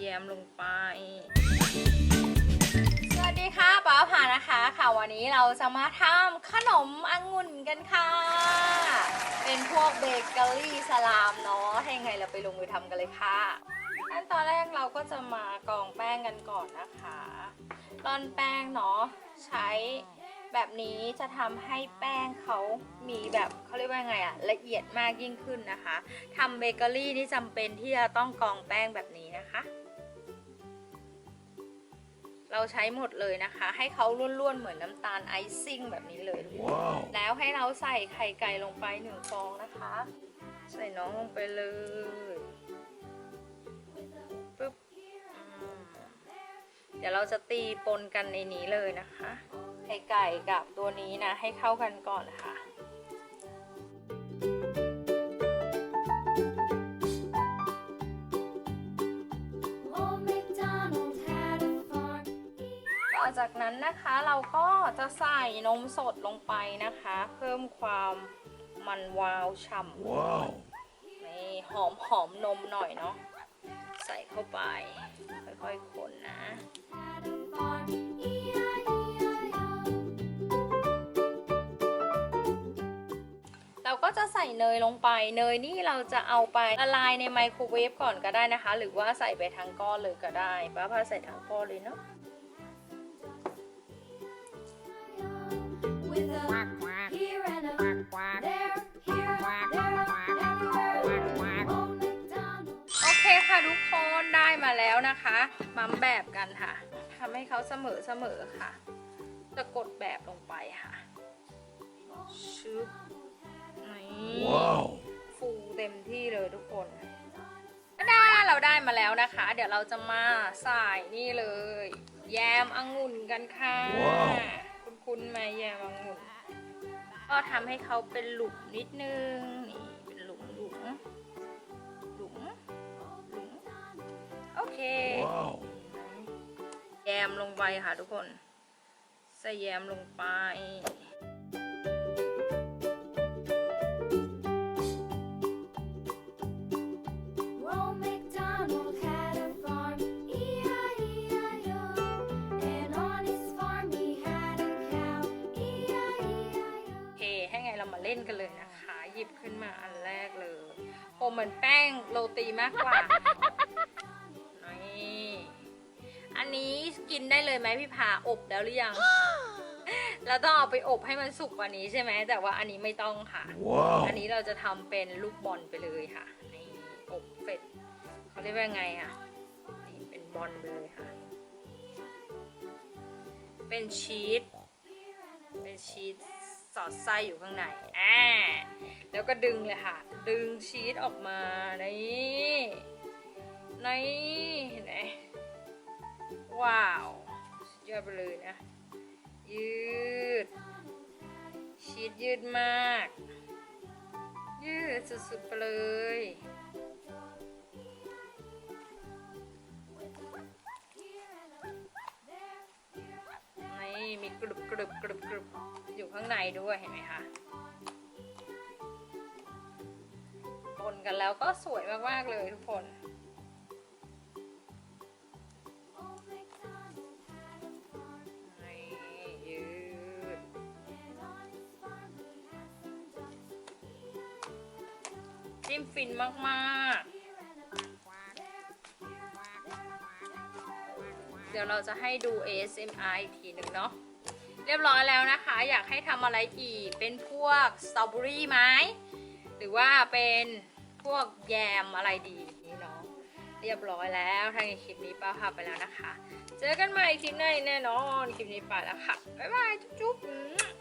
แยมลงไป สวัสดีค่ะป้าผ่านะคะค่ะวันนี้เราจะมาทำขนมองุ่นกันค่ะ เป็นพวกเบเกอรี่สลามเนาะถ้ายังไงเราไปลงมือทำกันเลยค่ะขั้นตอนแรกเราก็จะมากรองแป้งกันก่อนนะคะร่อนแป้งเนาะใช้แบบนี้จะทำให้แป้งเขามีแบบเขาเรียกว่าไงอะละเอียดมากยิ่งขึ้นนะคะทำเบเกอรี่นี่จำเป็นที่จะต้องกรองแป้งแบบนี้นะคะ เราใช้หมดเลยนะคะ ให้เขาล้วนๆ เหมือนน้ำตาลไอซิ่งแบบนี้เลย Wow. แล้วให้เราใส่ไข่ไก่ลงไปหนึ่งฟองนะคะ ใส่น้องลงไปเลยปึ๊บอืมเดี๋ยวเราจะตีปนกันในนี้เลยนะคะ ไข่ไก่กับตัวนี้นะ ให้เข้ากันก่อนค่ะ จากนั้นนะคะเราก็จะใส่นมสดลงไปนะคะ เพิ่มความมันวาวฉ่ำ Wow. นี่หอมหอมนมหน่อยเนาะใส่เข้าไป ค่อยๆคนนะ Had a farm. E-I-E-I-O. เราก็จะใส่เนยลงไป เนยนี่เราจะเอาไปละลายในไมโครเวฟก่อนก็ได้นะคะ หรือว่าใส่ไปทั้งก้อนเลยก็ได้ป้าพาใส่ทั้งก้อนเลยเนาะ ทุกคนได้มาแล้วนะคะมัมแบบกันค่ะทำให้เขาเสมอเสมอค่ะ จะกดแบบลงไปค่ะชึบนี่ Wow. ฟูเต็มที่เลยทุกคนก็ได้เราได้มาแล้วนะคะ เดี๋ยวเราจะมาใส่นี่เลย แยมองุ่นกันค่ะว้าวคุณคุณไหมแยมองุ่นก็ทำให้เขาเป็นหลุมนิดนึงนี่ เค Wow. แยมลงไปค่ะทุกคนใส่แยมลงไป Old MacDonald had a farm. E-I-E-I-O. And on his farm he had a cow. E-I-E-I-O. โอเค ให้ไงเรามาเล่นกันเลยนะคะ หยิบขึ้นมาอันแรกเลย โอเหมือนแป้งโรตีมากกว่า นนี้กินได้เลยไหมพี่พาอบแล้วหรือยังเราต้องเอาไปอบให้มันสุกกว่านี้ใช่ไหมแต่ว่าอันนี้ไม่ต้องค่ะ Wow. อันนี้เราจะทำเป็นลูกบอลไปเลยค่ะนี่อบเสร็จเขาเรียกว่าไงอะนี่เป็นบอลไปเลยค่ะ เป็นชีสเป็นชีสสอดไส้อยู่ข้างในอ่าแล้วก็ดึงเลยค่ะ ดึงชีสออกมานี่นี่เห็นไหม ว้าว ยอดไปเลยนะ ยืด ชีสยืดมาก ยืดสุดๆไปเลยนี่มีกรุบกรุบกรุบกรุบอยู่ข้างในด้วยเห็นไหมคะปนกันแล้วก็สวยมาก ๆ เลยทุกคน จิ้มฟินมากๆ เดี๋ยวเราจะให้ดู ASMR อีกทีหนึ่งเนาะ เรียบร้อยแล้วนะคะ อยากให้ทำอะไรอีก เป็นพวกสตรอเบอรี่ไหม หรือว่าเป็นพวกแยมอะไรดีนี่เนาะ เรียบร้อยแล้วทางในคลิปนี้ป้าพาไปแล้วนะคะ เจอกันใหม่คลิปหน้าแน่นอน คลิปนี้ไปแล้วค่ะ บ๊ายบาย จุ๊บๆ